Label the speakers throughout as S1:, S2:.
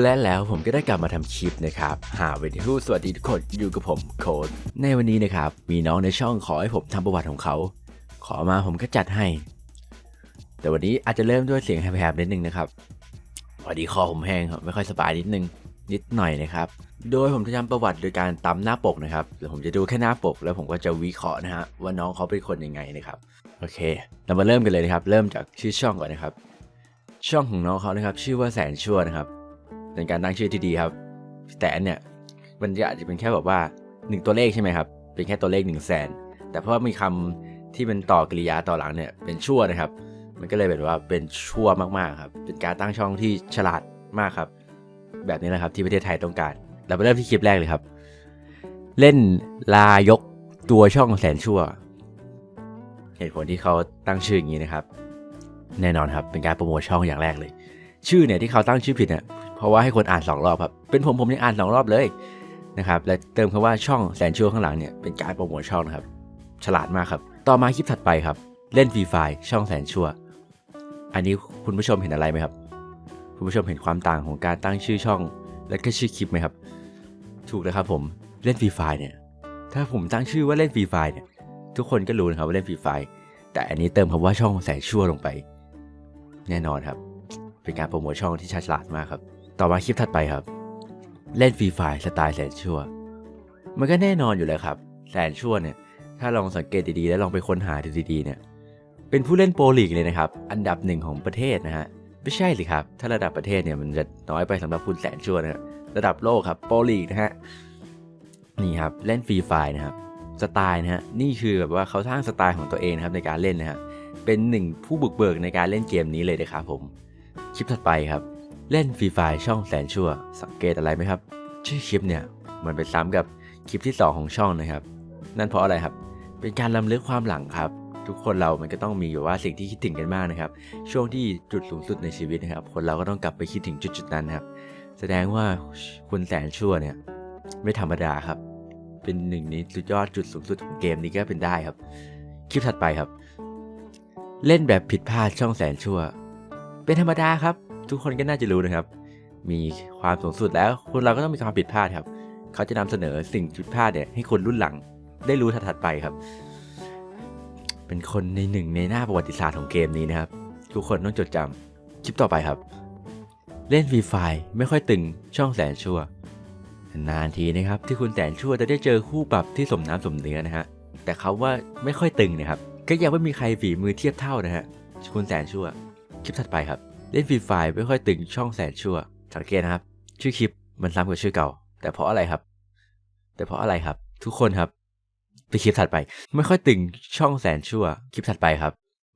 S1: และแล้วผมก็ได้กลับมาทำคลิปนะครับหาวิดีโอสวัสดีทุกคนอยู่กับผมโค้ดในวันนี้นะครับ มีน้องในช่องขอให้ผมทำประวัติของเขา ขอมาผมก็จัดให้ แต่วันนี้อาจจะเริ่มด้วยเสียงแหบๆนิดนึงนะครับพอดีคอผมแห้งครับไม่ค่อยสบายนิดนึงนิดหน่อยนะครับ โดยผมจะทำประวัติโดยการตำหน้าปกนะครับเดี๋ยวผมจะดูแค่หน้าปก แล้วผมก็จะวิเคราะห์นะฮะว่าน้องเขาเป็นคนยังไงนะครับ โอเค เรามาเริ่มกันเลยนะครับ เริ่มจากชื่อช่องก่อนนะครับ ช่องของน้องเขานะครับ ชื่อว่าแสนชั่วนะครับ เป็นการตั้งชื่อที่ดีครับ แต่อันเนี่ยมันจะอาจจะเป็นแค่แบบว่าหนึ่งตัวเลขใช่ไหมครับ เป็นแค่ตัวเลขหนึ่งแสนแต่เพราะว่ามีคำที่มันต่อกริยาต่อหลังเนี่ยเป็นชั่วนะครับ มันก็เลยแบบว่าเป็นชั่วมากๆครับ เป็นการตั้งช่องที่ฉลาดมากครับ แบบนี้แหละครับที่ประเทศไทยต้องการ เราไปเริ่มที่คลิปแรกเลยครับ เล่นลายกตัวช่องแสนชั่ว เหตุผลที่เขาตั้งชื่ออย่างนี้นะครับ แน่นอนครับเป็นการโปรโมทช่องอย่างแรกเลย ชื่อเนี่ยที่เขาตั้งชื่อผิดเนี่ย ราะว่าให้คนอ่านสองรอบครับ เป็นผมผมยังอ่านสองรอบเลยนะครับ และเติมคำว่าช่องแสนชั่วข้างหลังเนี่ยเป็นการโปรโมทช่องนะครับ ฉลาดมากครับ ต่อมาคลิปถัดไปครับ เล่นฟรีไฟช่องแสนชั่ว อันนี้คุณผู้ชมเห็นอะไรไหมครับ คุณผู้ชมเห็นความต่างของการตั้งชื่อช่อง และก็ชื่อคลิปไหมครับ ถูกแล้วครับผม เล่นฟรีไฟเนี่ยถ้าผมตั้งชื่อว่าเล่นฟรีไฟเนี่ยทุกคนก็รู้นะครับว่าเล่นฟรีไฟแต่อันนี้เติมคำว่าช่องแสนชั่วลงไป แน่นอนครับ เป็นการโปรโมทช่องที่ฉลาดมากครับ ต่อมาคลิปถัดไปครับ เล่นฟรีไฟสไตล์แสนชั่ว มันก็แน่นอนอยู่แล้วครับ แสนชั่วเนี่ย ถ้าลองสังเกตดีๆ แล้วลองไปค้นหาดูดีๆเนี่ย เป็นผู้เล่นโปรลีกเลยนะครับ อันดับหนึ่งของประเทศนะฮะ ไม่ใช่สิครับ ถ้าระดับประเทศเนี่ยมันจะน้อยไปสำหรับคุณแสนชั่วนะรระดับโลกครับ โปรลีกนะฮะ นี่ครับ เล่นฟรีไฟนะครับ สไตล์นะฮะ นี่คือแบบว่าเขาสร้างสไตล์ของตัวเองนะครับในการเล่นนะฮะ เป็นหนึ่งผู้บุกเบิกในการเล่นเกมนี้เลยนะครับผม คลิปถัดไปครับ เล่นฟรีไฟช่องแสนชั่ว สังเกตอะไรไหมครับ ชื่อคลิปเนี่ยมันไปซ้ำกับคลิปที่ 2 ของช่องนะครับ นั่นเพราะอะไรครับ เป็นการลำลึกความหลังครับ ทุกคนเรามันก็ต้องมีแบบว่าสิ่งที่คิดถึงกันมากนะครับ ช่วงที่จุดสูงสุดในชีวิตนะครับ คนเราก็ต้องกลับไปคิดถึงจุดๆนั้นนครับแสดงว่าคุณแสนชั่วเนี่ยไม่ธรรมดาครับ เป็นหนึ่งในสุดยอดจุดสูงสุดของเกมนี้ก็เป็นได้ครับ คลิปถัดไปครับ เล่นแบบผิดพลาดช่องแสนชั่ว เป็นธรรมดาครับ ทุกคนก็น่าจะรู้นะครับ มีความสูงสุดแล้วคนเราก็ต้องมีความผิดพลาดครับ เขาจะนำเสนอสิ่งผิดพลาดเนี่ยให้คนรุ่นหลังได้รู้ถัดๆไปครับ เป็นคนในหนึ่งในหน้าประวัติศาสตร์ของเกมนี้นะครับ ทุกคนต้องจดจำคลิปต่อไปครับ เล่นฟรีไฟไม่ค่อยตึงช่องแสนชั่วนานทีนะครับ ที่คุณแสนชั่วจะได้เจอคู่ปรับที่สมน้ำสมเนื้อนะฮะแต่เขาว่าไม่ค่อยตึงนะครับ ก็ยังไม่มีใครฝีมือเทียบเท่านะฮะคุณแสนชั่วคลิปถัดไปครับ เล่นฟรีไฟไม่ค่อยตึงช่องแสนชั่ว สังเกตนะครับ ชื่อคลิปมันซ้ำกับชื่อเก่า แต่เพราะอะไรครับ แต่เพราะอะไรครับ ทุกคนครับ ไปคลิปถัดไป ไม่ค่อยตึงช่องแสนชั่ว คลิปถัดไปครับ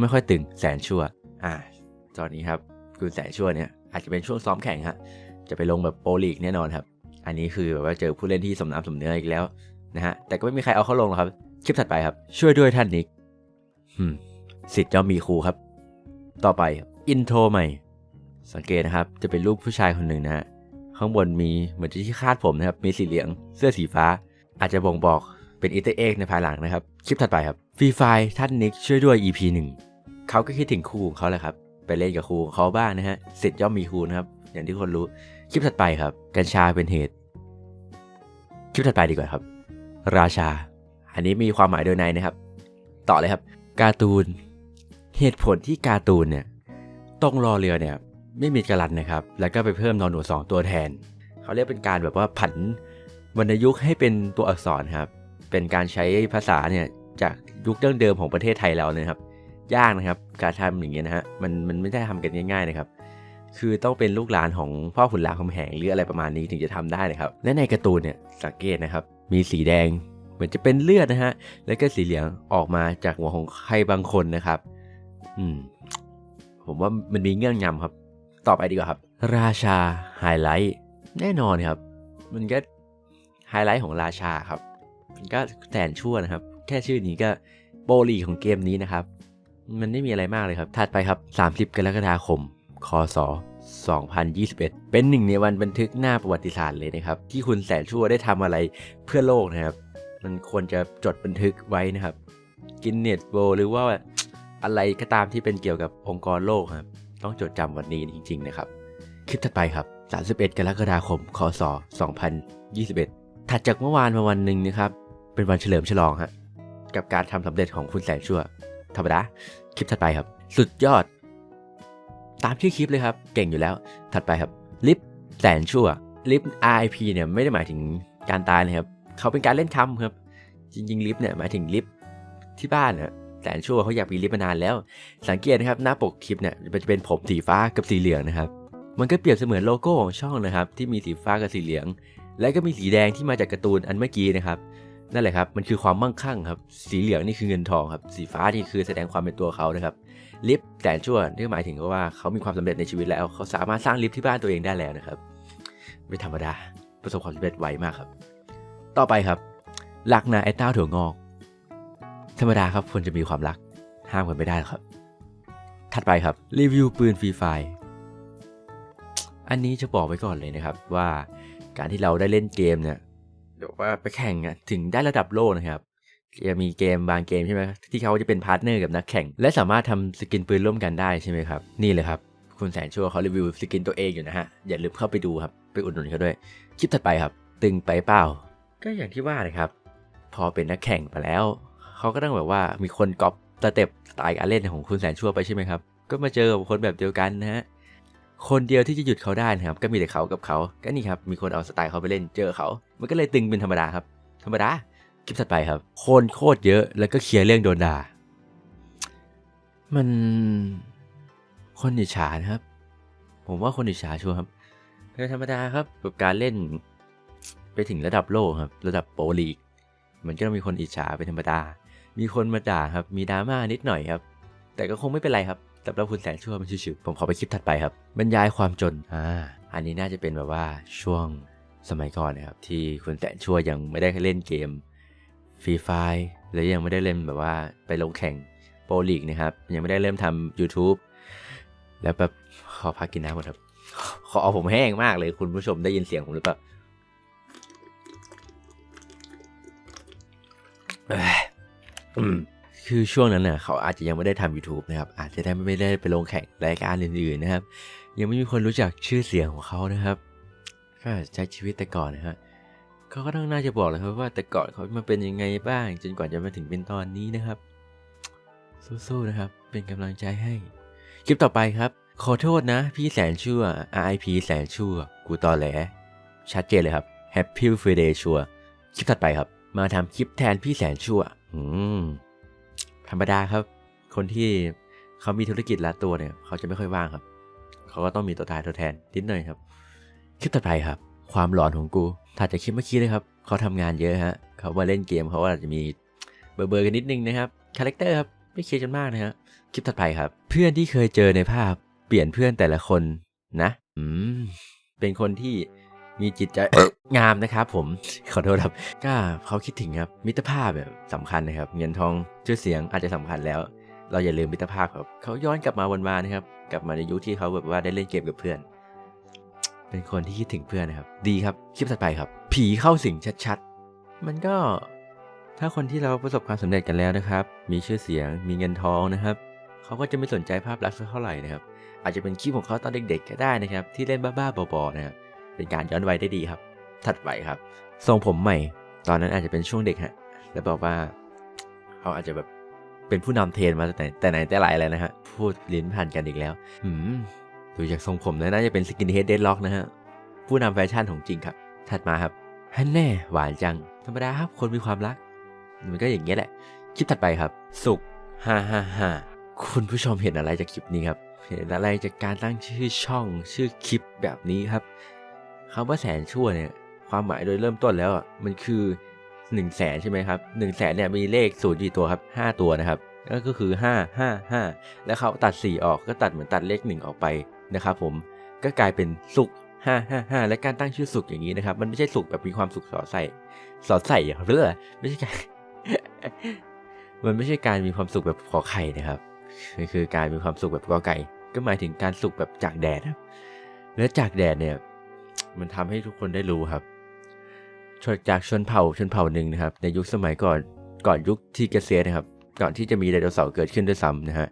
S1: ไม่ค่อยตึงแสนชั่ว อ่า ตอนนี้ครับคุณแสนชั่วเนี่ยอาจจะเป็นช่วงซ้อมแข่งฮะจะไปลงแบบโปรลีกแน่นอนครับ อันนี้คือแบบว่าเจอผู้เล่นที่สมน้ำสมเนื้ออีกแล้วนะฮะแต่ก็ไม่มีใครเอาเขาลงหรอกครับ คลิปถัดไปครับ ช่วยด้วยท่านนิกสิทธิ์ย่อมมีครูครับ ต่อไป อินโทรใหม่ สังเกตนะครับ จะเป็นรูปผู้ชายคนหนึ่งนะฮะ ข้างบนมีเหมือนที่คาดผมนะครับ มีสีเหลือง เสื้อสีฟ้า อาจจะบ่งบอกเป็นอีเตอร์เอกในภายหลังนะครับ คลิปถัดไปครับฟรีไฟท่านนิกช่วยด้วย EP 1เขาก็คิดถึงครูของเขาแหละครับ ไปเล่นกับครูของเขาบ้างนะฮะสิทธิ์ย่อมมีครูนะครับ อย่างที่คนรู้ คลิปถัดไปครับ กัญชาเป็นเหตุ คลิปถัดไปดีกว่าครับ ราชา อันนี้มีความหมายโดยในนะครับ ต่อเลยครับ การ์ตูน เหตุผลที่การ์ตูนเนี่ย ต้องรอเรือเนี่ยไม่มีกระลันนะครับ แล้วก็ไปเพิ่มนอนหนูสองตัวแทน เขาเรียกเป็นการแบบว่าผันวรรณยุกต์ให้เป็นตัวอักษรครับ เป็นการใช้ภาษาเนี่ยจากยุคดั้งเดิมของประเทศไทยเราเนี่ยครับ ยากนะครับ การทำอย่างเงี้ยนะฮะ มันมันไม่ได้ทำกันง่ายๆนะครับ คือต้องเป็นลูกหลานของพ่อขุนรามคำแหงหรืออะไรประมาณนี้ถึงจะทำได้นะครับ และในการ์ตูนเนี่ยสังเกตนะครับ มีสีแดงเหมือนจะเป็นเลือดนะฮะ แล้วก็สีเหลืองออกมาจากหัวของใครบางคนนะครับ อืม ผมว่ามันมีเงื่อนงำครับ ต่อไปดีกว่าครับ ราชาไฮไลท์แน่นอนครับ มันก็ไฮไลท์ของราชาครับ มันก็แสนชั่วนะครับ แค่ชื่อนี้ก็โปรลีของเกมนี้นะครับ มันไม่มีอะไรมากเลยครับ ถัดไปครับ 30 กรกฎาคม คศ 2021 เป็นหนึ่งในวันบันทึกหน้าประวัติศาสตร์เลยนะครับ ที่คุณแสนชั่วได้ทำอะไรเพื่อโลกนะครับ มันควรจะจดบันทึกไว้นะครับกินเน็ตโบหรือว่า อะไรก็ตามที่เป็นเกี่ยวกับองค์กรโลกครับ ต้องจดจำวันนี้จริง ๆ นะครับ คลิปถัดไปครับ 31 กรกฎาคม คศ 2021 ถัดจากเมื่อวานมาวันหนึ่งนะครับ เป็นวันเฉลิมฉลองฮะกับการทำสำเร็จของคุณแสนชั่ว ธรรมดา คลิปถัดไปครับ สุดยอด ตามชื่อคลิปเลยครับ เก่งอยู่แล้ว ถัดไปครับ ลิฟแสนชั่ว ลิฟ RIP เนี่ยไม่ได้หมายถึงการตายนะครับ เขาเป็นการเล่นคำครับ จริงๆ ลิฟเนี่ยหมายถึงลิฟที่บ้านนะ แสนชั่วเขาอยากมีลิฟมานานแล้ว สังเกตนะครับหน้าปกคลิปเนี่ยมันจะเป็นผมสีฟ้ากับสีเหลืองนะครับ มันก็เปรียบเสมือนโลโก้ของช่องนะครับ ที่มีสีฟ้ากับสีเหลือง และก็มีสีแดงที่มาจากการ์ตูนอันเมื่อกี้นะครับนั่นแหละครับ มันคือความมั่งคั่งครับ สีเหลืองนี่คือเงินทองครับ สีฟ้านี่คือแสดงความเป็นตัวเขานะครับ ลิฟต์แสนชั่วนี่หมายถึงว่าเขามีความสำเร็จในชีวิตแล้ว เขาสามารถสร้างลิฟต์ที่บ้านตัวเองได้แล้วนะครับ ไม่ธรรมดา ประสบความสำเร็จไวมากครับ ต่อไปครับรักนะไอ้เต้าถั่วงอก ธรรมดาครับคนจะมีความรัก ห้ามกันไม่ได้หรอกครับ ถัดไปครับ รีวิวปืนฟรีไฟอันนี้จะบอกไว้ก่อนเลยนะครับว่าการที่เราได้เล่นเกมเนี่ยเดี๋ยวว่าไปแข่งอะถึงได้ระดับโลกนะครับจะมีเกมบางเกมใช่ไหมที่เขาจะเป็นพาร์ทเนอร์กับนักแข่ง และสามารถทำสกินปืนร่วมกันได้ใช่ไหมครับ นี่เลยครับ คุณแสนชั่วเขารีวิวสกินตัวเองอยู่นะฮะ อย่าลืมเข้าไปดูครับ ไปอุดหนุนเขาด้วย คลิปถัดไปครับ ตึงไปเปล่า ก็อย่างที่ว่านะครับ พอเป็นนักแข่งไปแล้ว เขาก็ต้องแบบว่ามีคนก๊อปสเต็ปสไตล์การเล่นของคุณแสนชั่วไปใช่ไหมครับ ก็มาเจอคนแบบเดียวกันนะฮะ คนเดียวที่จะหยุดเขาได้นะครับ ก็มีแต่เขากับเขา ก็นี่ครับ มีคนเอาสไตล์เขาไปเล่น เจอเขา มันก็เลยตึงเป็นธรรมดาครับ ธรรมดา คลิปถัดไปครับ คนโคตรเยอะ แล้วก็เคลียร์เรื่องโดนด่า มัน คนอิจฉานะครับ ผมว่าคนอิจฉาชัวร์ครับเป็นธรรมดาครับกับการเล่นไปถึงระดับโลกครับ ระดับโปรลีก มันก็ต้องมีคนอิจฉาเป็นธรรมดา มีคนมาด่าครับ มีดราม่านิดหน่อยครับ แต่ก็คงไม่เป็นไรครับสำหรับคุณแสนชั่วมันชิวๆผมขอไปคลิปถัดไปครับ บรรยายความจน อ่า อันนี้น่าจะเป็นแบบว่าช่วงสมัยก่อนนะครับ ที่คุณแสนชั่วยังไม่ได้เล่นเกมฟรีไฟและยังไม่ได้เล่นแบบว่าไปลงแข่งโปรลีกนะครับ ยังไม่ได้เริ่มทำ YouTube แล้วแบบขอพักกินน้ำก่อนครับ ขอเอาผมแห้งมากเลยคุณผู้ชมได้ยินเสียงผมหรือเปล่า คือช่วงนั้นน่ะเขาอาจจะยังไม่ได้ทำ YouTube นะครับ อาจจะได้ไม่ได้ไปลงแข่งรายการอื่นๆนะครับ ยังไม่มีคนรู้จักชื่อเสียงของเขานะครับ ก็ใช้ชีวิตแต่ก่อนนะฮะเขาก็ต้องน่าจะบอกเลยครับว่าแต่ก่อนเขามาเป็นยังไงบ้าง จนกว่าจะมาถึงเป็นตอนนี้นะครับ สู้ๆนะครับ เป็นกำลังใจให้ คลิปต่อไปครับ ขอโทษนะ พี่แสนชั่ว RIP แสนชั่ว กูตอแหล ชัดเจนเลยครับ Happy Friday ชัวร์คลิปถัดไปครับ มาทำคลิปแทนพี่แสนชั่ว อืม ธรรมดาครับ คนที่เขามีธุรกิจละตัวเนี่ย เขาจะไม่ค่อยว่างครับ เขาก็ต้องมีตัวตายตัวแทนนิดหน่อยครับ คลิปต่อไปครับ ความหลอนของกูถัดจากคลิปเมื่อกี้เลยครับ เขาทำงานเยอะฮะ เขามาเล่นเกมเขาอาจจะมีเบอร์เบอร์กันนิดนึงนะครับ คาแรคเตอร์ครับ ไม่เคียดกันมากนะฮะ คลิปถัดไปครับ เพื่อนที่เคยเจอในภาพ เปลี่ยนเพื่อนแต่ละคนนะ อืม เป็นคนที่ มีจิตใจงามนะครับผมขอโทษครับก็เขาคิดถึงครับมิตรภาพแบบสำคัญนะครับ เงินทองชื่อเสียงอาจจะสำคัญแล้ว เราอย่าลืมมิตรภาพครับเขาย้อนกลับมาวันวานนะครับ กลับมาในยุคที่เขาแบบว่าได้เล่นเกมกับเพื่อน เป็นคนที่คิดถึงเพื่อนนะครับ ดีครับคลิปถัดไปครับ ผีเข้าสิงชัดๆ มันก็ถ้าคนที่เราประสบความสำเร็จกันแล้วนะครับ มีชื่อเสียง มีเงินทองนะครับเขาก็จะไม่สนใจภาพลักษณ์สักเท่าไหร่นะครับ อาจจะเป็นคลิปของเขาตอนเด็กๆก็ได้นะครับ ที่เล่นบ้าๆบอๆนะครับ เป็นการย้อนวัยได้ดีครับ ถัดไปครับ ทรงผมใหม่ ตอนนั้นอาจจะเป็นช่วงเด็กฮะ แล้วบอกว่าเขาอาจจะแบบเป็นผู้นำเทรนมาแต่ไหนแต่ไหนแต่ไรแล้วนะฮะ พูดลิ้นพันกันอีกแล้วหืม ดูจากทรงผมแล้วน่าจะเป็นสกินเฮดเดดล็อกนะฮะ ผู้นำแฟชั่นของจริงครับ ถัดมาครับฮันแน่หวานจัง ธรรมดาครับ คนมีความรัก มันก็อย่างเงี้ยแหละ คลิปถัดไปครับ สุกฮ่าฮ่าฮ่าคุณผู้ชมเห็นอะไรจากคลิปนี้ครับ เห็นอะไรจากการตั้งชื่อช่องชื่อคลิปแบบนี้ครับ คำว่าแสนชั่วเนี่ยความหมายโดยเริ่มต้นแล้วอะมันคือ1นึ่งแสนใช่ไหมครับหนึ่งแสนเนี่ยมีเลขศูนย์กี่ตัวครับห้าตัวนะครับก็คือห้าห้าห้าแล้วเขาตัดสี่ออกก็ตัดเหมือนตัดเลขหนึ่งออกไปนะครับผมก็กลายเป็นสุกห้าห้าห้าและการตั้งชื่อสุกอย่างนี้นะครับ มันไม่ใช่สุกแบบมีความสุขสอใส่สอใส่อย่างเรื่อไม่ใช่การมันไม่ใช่การมีความสุขแบบขอไข่นะครับมันคือการมีความสุขแบบกอไก่ ก็หมายถึงการสุขแบบจากแดดครับและจากแดดเนี่ย มันทำให้ทุกคนได้รู้ครับชนจากชนเผ่าชนเผ่าหนึ่งนะครับ ในยุคสมัยก่อนก่อนยุคที่เกษียนะครับ ก่อนที่จะมีไดโนเสาร์เกิดขึ้นด้วยซ้ำนะฮะ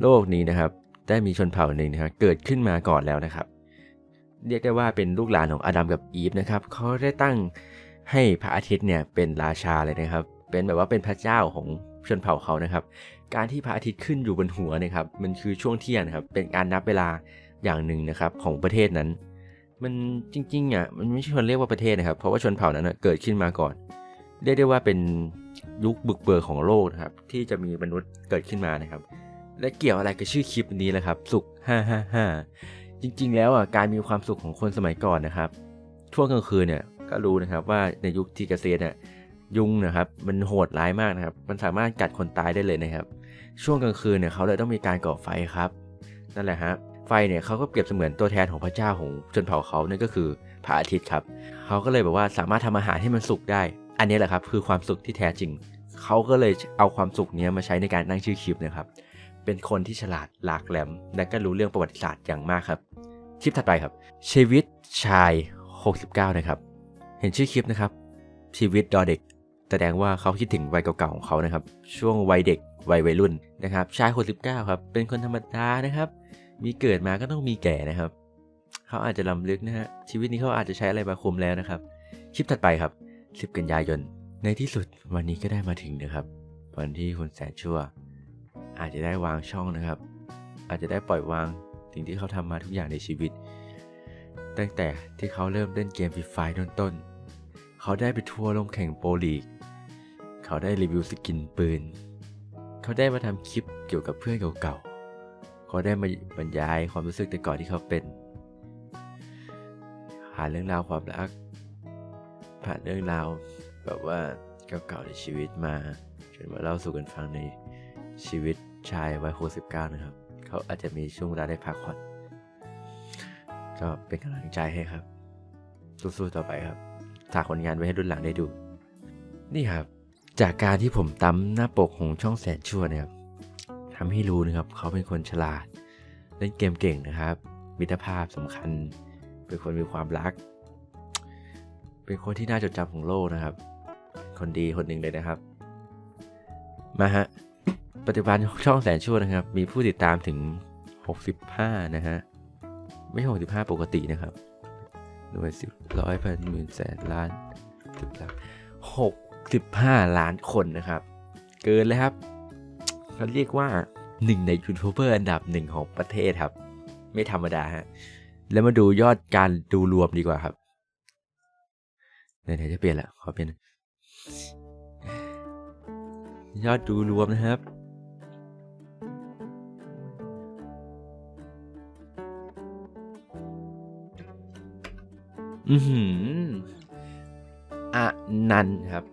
S1: โลกนี้นะครับ ได้มีชนเผ่าหนึ่งนะครับเกิดขึ้นมาก่อนแล้วนะครับ เรียกได้ว่าเป็นลูกหลานของอดัมกับอีฟนะครับเขาได้ตั้งให้พระอาทิตย์เนี่ยเป็นราชาเลยนะครับ เป็นแบบว่าเป็นพระเจ้าของชนเผ่าเขานะครับ การที่พระอาทิตย์ขึ้นอยู่บนหัวนะครับ มันคือช่วงเที่ยงนะครับ เป็นการนับเวลาอย่างหนึ่งนะครับของประเทศนั้น มันจริงๆอะมันไม่ใช่คนเรียกว่าประเทศนะครับ เพราะว่าชนเผ่านั้นนะเกิดขึ้นมาก่อน เรียกได้ว่าเป็นยุคบุกเบิกของโลกนะครับ ที่จะมีมนุษย์เกิดขึ้นมานะครับ และเกี่ยวอะไรกับชื่อคลิปนี้แหละครับ สุข555 จริง ๆ แล้วอะการมีความสุขของคนสมัยก่อนนะครับ ช่วงกลางคืนเนี่ยก็รู้นะครับว่าในยุคที่เกษตรเนี่ยยุงนะครับมันโหดร้ายมากนะครับ มันสามารถกัดคนตายได้เลยนะครับ ช่วงกลางคืนเนี่ยเขาเลยต้องมีการก่อไฟครับ นั่นแหละฮะ ไฟเนี่ยเขาก็เปรียบเสมือนตัวแทนของพระเจ้าของชนเผ่าเขานั่นก็คือพระอาทิตย์ครับเขาก็เลยแบบว่าสามารถทำอาหารให้มันสุกได้ อันนี้แหละครับคือความสุขที่แท้จริงเขาก็เลยเอาความสุขนี้มาใช้ในการตั้งชื่อคลิปนะครับ เป็นคนที่ฉลาดหลากแหลม และก็รู้เรื่องประวัติศาสตร์อย่างมากครับคลิปถัดไปครับ ชีวิตชาย 69 นะครับ เห็นชื่อคลิปนะครับ ชีวิตดอเด็ก แสดงว่าเขาคิดถึงวัยเก่าๆของเขานะครับ ช่วงวัยเด็กวัยวัยรุ่นนะครับ ชาย69ครับ เป็นคนธรรมดานะครับ มีเกิดมาก็ต้องมีแก่นะครับ เขาอาจจะลำลึกนะฮะ ชีวิตนี้เขาอาจจะใช้อะไรมาคุมแล้วนะครับ คลิปถัดไปครับ 10 กันยายน ในที่สุดวันนี้ก็ได้มาถึงนะครับ วันที่คนแสนชั่ว อาจจะได้วางช่องนะครับ อาจจะได้ปล่อยวางสิ่งที่เขาทำมาทุกอย่างในชีวิต ตั้งแต่ที่เขาเริ่มเล่นเกมฟรีไฟต้นๆเขาได้ไปทัวร์ลงแข่งโปรลีก เขาได้รีวิวสกินปืน เขาได้มาทำคลิปเกี่ยวกับเพื่อนเก่าๆ เขาได้มาบรรยายความรู้สึกแต่ก่อนที่เขาเป็น ผ่านเรื่องราวความรัก ผ่านเรื่องราวแบบว่าเก่าๆในชีวิตมาจนมาเล่าสู่กันฟังในชีวิตชายวัย69นะครับ เขาอาจจะมีช่วงเวลาได้พักผ่อนก็เป็นกำลังใจให้ครับ สู้ๆต่อไปครับฝากผลงานไว้ให้รุ่นหลังได้ดู นี่ครับ จากการที่ผมตั้มหน้าปกของช่องแสนชั่วเนะครับ ทำให้รู้นะครับ เขาเป็นคนฉลาด เล่นเกมเก่งนะครับ มิตรภาพสำคัญ เป็นคนมีความรัก เป็นคนที่น่าจดจำของโลกนะครับ คนดีคนหนึ่งเลยนะครับ มาฮะ ปัจจุบันช่องแสนชั่วนะครับ มีผู้ติดตามถึง 65 นะฮะ ไม่ 65 ปกตินะครับหน่วยสิบร้อยพันหมื่นแสนล้านสิบล้านหกสิบห้าล้านคนนะครับ เกินเลยครับ เขาเรียกว่าหนึ่งในยูทูบเบอร์อันดับหนึ่งของประเทศครับ ไม่ธรรมดาฮะ แล้วมาดูยอดการดูรวมดีกว่าครับไหนๆจะเปลี่ยนละขอเปลี่ยนยอดดูรวมนะครับ อือหืออนันครับ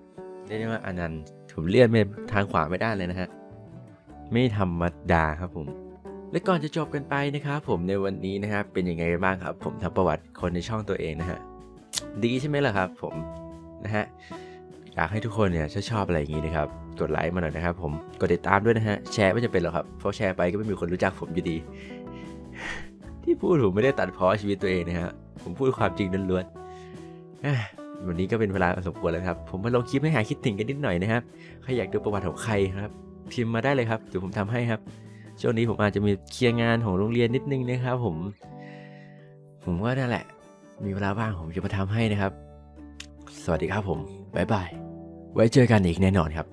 S1: เรียกได้ว่าอนันต์ผมเลื่อนไปทางขวาไม่ได้เลยนะฮะ ไม่ธรรมดาครับผม และก่อนจะจบกันไปนะครับผมในวันนี้นะครับเป็นยังไงบ้างครับ ผมทำประวัติคนในช่องตัวเองนะฮะดีใช่ไหมล่ะครับ ผมนะฮะอยากให้ทุกคนเนี่ยชอบอะไรอย่างนี้นะครับกดไลค์มาหน่อยนะครับ ผมกดติดตามด้วยนะฮะแชร์ไม่จะเป็นหรอกครับเพราะแชร์ไปก็ไม่มีคนรู้จักผมอยู่ดี ที่พูดผมไม่ได้ตัดเพ้อชีวิตตัวเองนะฮะผมพูดความจริงล้วนๆวันนี้ก็เป็นเวลาสมควรแล้วครับ ผมมาลงคลิปให้หายคิดถึงกันนิดหน่อยนะครับ ใครอยากดูประวัติของใครครับ พิมพ์มาได้เลยครับเดี๋ยวผมทำให้ครับ ช่วงนี้ผมอาจจะมีเคลียร์งานของโรงเรียนนิดนึงนะครับ ผม ผมว่านั่นแหละ มีเวลาว่างผมจะมาทำให้นะครับ สวัสดีครับผมบ๊ายบายไว้เจอกันอีกแน่นอนครับ